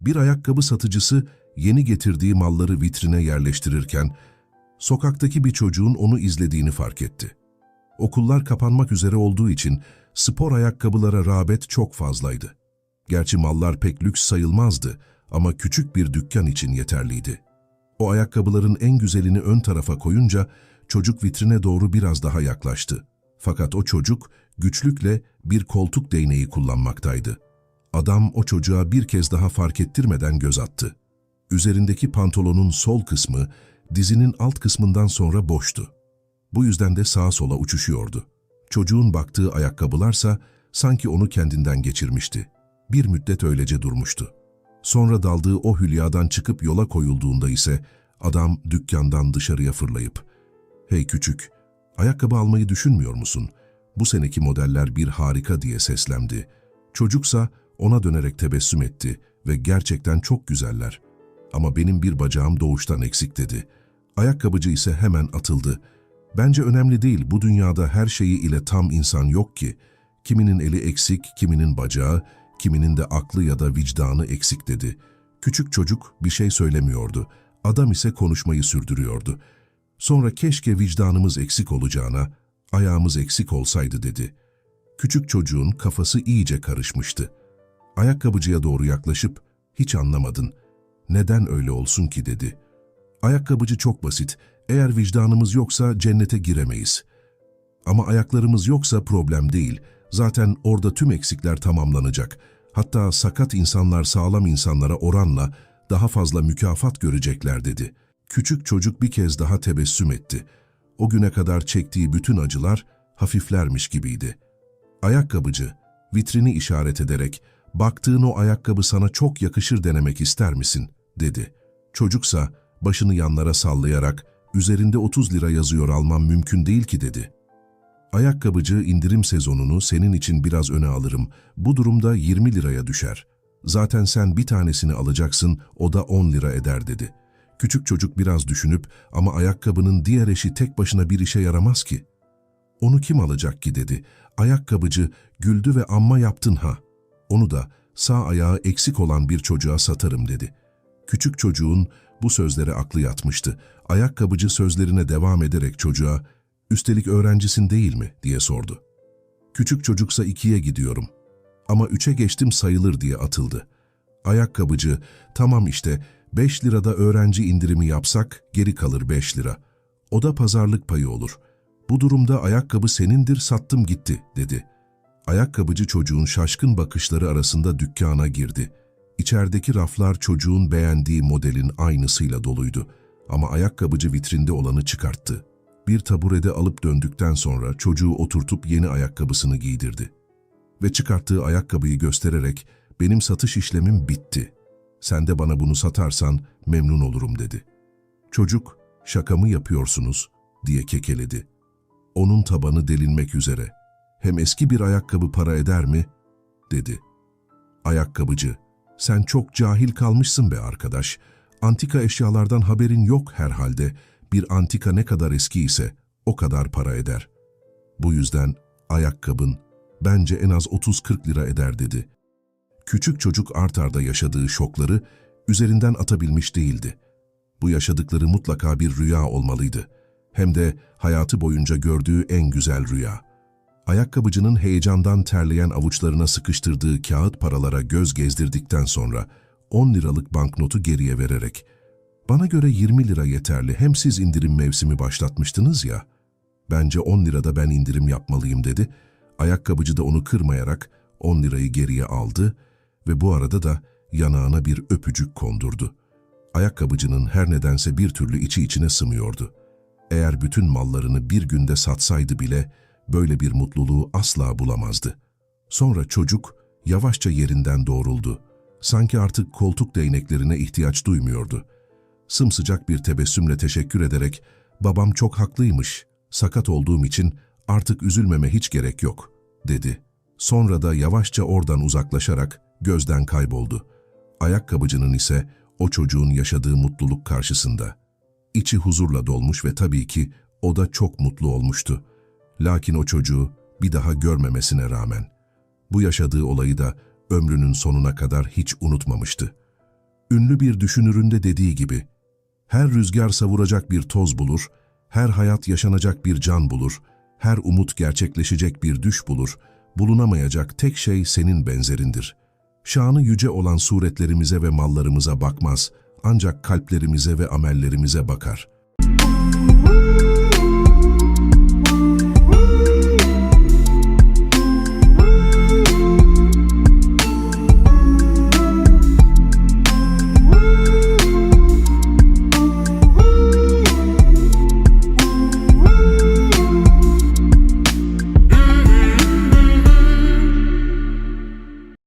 Bir ayakkabı satıcısı yeni getirdiği malları vitrine yerleştirirken sokaktaki bir çocuğun onu izlediğini fark etti. Okullar kapanmak üzere olduğu için spor ayakkabılara rağbet çok fazlaydı. Gerçi mallar pek lüks sayılmazdı ama küçük bir dükkan için yeterliydi. O ayakkabıların en güzelini ön tarafa koyunca çocuk vitrine doğru biraz daha yaklaştı. Fakat o çocuk güçlükle bir koltuk değneği kullanmaktaydı. Adam o çocuğa bir kez daha fark ettirmeden göz attı. Üzerindeki pantolonun sol kısmı dizinin alt kısmından sonra boştu. Bu yüzden de sağa sola uçuşuyordu. Çocuğun baktığı ayakkabılarsa sanki onu kendinden geçirmişti. Bir müddet öylece durmuştu. Sonra daldığı o hülyadan çıkıp yola koyulduğunda ise adam dükkandan dışarıya fırlayıp ''Hey küçük, ayakkabı almayı düşünmüyor musun? Bu seneki modeller bir harika.'' diye seslendi. Çocuksa ona dönerek tebessüm etti ve gerçekten çok güzeller. Ama benim bir bacağım doğuştan eksik dedi. Ayakkabıcı ise hemen atıldı. Bence önemli değil, bu dünyada her şeyi ile tam insan yok ki. Kiminin eli eksik, kiminin bacağı, kiminin de aklı ya da vicdanı eksik dedi. Küçük çocuk bir şey söylemiyordu. Adam ise konuşmayı sürdürüyordu. Sonra keşke vicdanımız eksik olacağına, ayağımız eksik olsaydı dedi. Küçük çocuğun kafası iyice karışmıştı. Ayakkabıcıya doğru yaklaşıp, hiç anlamadın, neden öyle olsun ki dedi. Ayakkabıcı çok basit, eğer vicdanımız yoksa cennete giremeyiz. Ama ayaklarımız yoksa problem değil, zaten orada tüm eksikler tamamlanacak. Hatta sakat insanlar sağlam insanlara oranla daha fazla mükafat görecekler dedi. Küçük çocuk bir kez daha tebessüm etti. O güne kadar çektiği bütün acılar hafiflermiş gibiydi. Ayakkabıcı, vitrini işaret ederek, baktığın o ayakkabı sana çok yakışır denemek ister misin, dedi. Çocuksa başını yanlara sallayarak, üzerinde 30 lira yazıyor almam mümkün değil ki dedi. Ayakkabıcı indirim sezonunu senin için biraz öne alırım. Bu durumda 20 liraya düşer. Zaten sen bir tanesini alacaksın, o da 10 lira eder dedi. Küçük çocuk biraz düşünüp ama ayakkabının diğer eşi tek başına bir işe yaramaz ki. Onu kim alacak ki dedi. Ayakkabıcı güldü ve amma yaptın ha. Onu da sağ ayağı eksik olan bir çocuğa satarım dedi. Küçük çocuğun bu sözlere aklı yatmıştı. Ayakkabıcı sözlerine devam ederek çocuğa, üstelik öğrencisin değil mi diye sordu. Küçük çocuksa ikiye gidiyorum. Ama üçe geçtim sayılır diye atıldı. Ayakkabıcı, tamam işte beş lirada öğrenci indirimi yapsak geri kalır beş lira. O da pazarlık payı olur. Bu durumda ayakkabı senindir sattım gitti dedi. Ayakkabıcı çocuğun şaşkın bakışları arasında dükkana girdi. İçerideki raflar çocuğun beğendiği modelin aynısıyla doluydu. Ama ayakkabıcı vitrinde olanı çıkarttı. Bir taburede alıp döndükten sonra çocuğu oturtup yeni ayakkabısını giydirdi. Ve çıkarttığı ayakkabıyı göstererek benim satış işlemim bitti. Sen de bana bunu satarsan memnun olurum dedi. Çocuk şaka mı yapıyorsunuz diye kekeledi. Onun tabanı delinmek üzere. Hem eski bir ayakkabı para eder mi? dedi. Ayakkabıcı, sen çok cahil kalmışsın be arkadaş. Antika eşyalardan haberin yok herhalde. Bir antika ne kadar eski ise o kadar para eder. Bu yüzden ayakkabın bence en az 30-40 lira eder dedi. Küçük çocuk art arda yaşadığı şokları üzerinden atabilmiş değildi. Bu yaşadıkları mutlaka bir rüya olmalıydı. Hem de hayatı boyunca gördüğü en güzel rüya. Ayakkabıcının heyecandan terleyen avuçlarına sıkıştırdığı kağıt paralara göz gezdirdikten sonra 10 liralık banknotu geriye vererek ''Bana göre 20 lira yeterli, hem siz indirim mevsimi başlatmıştınız ya, bence 10 lirada ben indirim yapmalıyım.'' dedi. Ayakkabıcı da onu kırmayarak 10 lirayı geriye aldı ve bu arada da yanağına bir öpücük kondurdu. Ayakkabıcının her nedense bir türlü içi içine sımıyordu. Eğer bütün mallarını bir günde satsaydı bile böyle bir mutluluğu asla bulamazdı. Sonra çocuk yavaşça yerinden doğruldu. Sanki artık koltuk değneklerine ihtiyaç duymuyordu. Sımsıcak bir tebessümle teşekkür ederek, babam çok haklıymış, sakat olduğum için artık üzülmeme hiç gerek yok, dedi. Sonra da yavaşça oradan uzaklaşarak gözden kayboldu. Ayakkabıcının ise o çocuğun yaşadığı mutluluk karşısında. İçi huzurla dolmuş ve tabii ki o da çok mutlu olmuştu. Lakin o çocuğu bir daha görmemesine rağmen bu yaşadığı olayı da ömrünün sonuna kadar hiç unutmamıştı. Ünlü bir düşünürün de dediği gibi, her rüzgar savuracak bir toz bulur, her hayat yaşanacak bir can bulur, her umut gerçekleşecek bir düş bulur, bulunamayacak tek şey senin benzerindir. Şanı yüce olan suretlerimize ve mallarımıza bakmaz, ancak kalplerimize ve amellerimize bakar.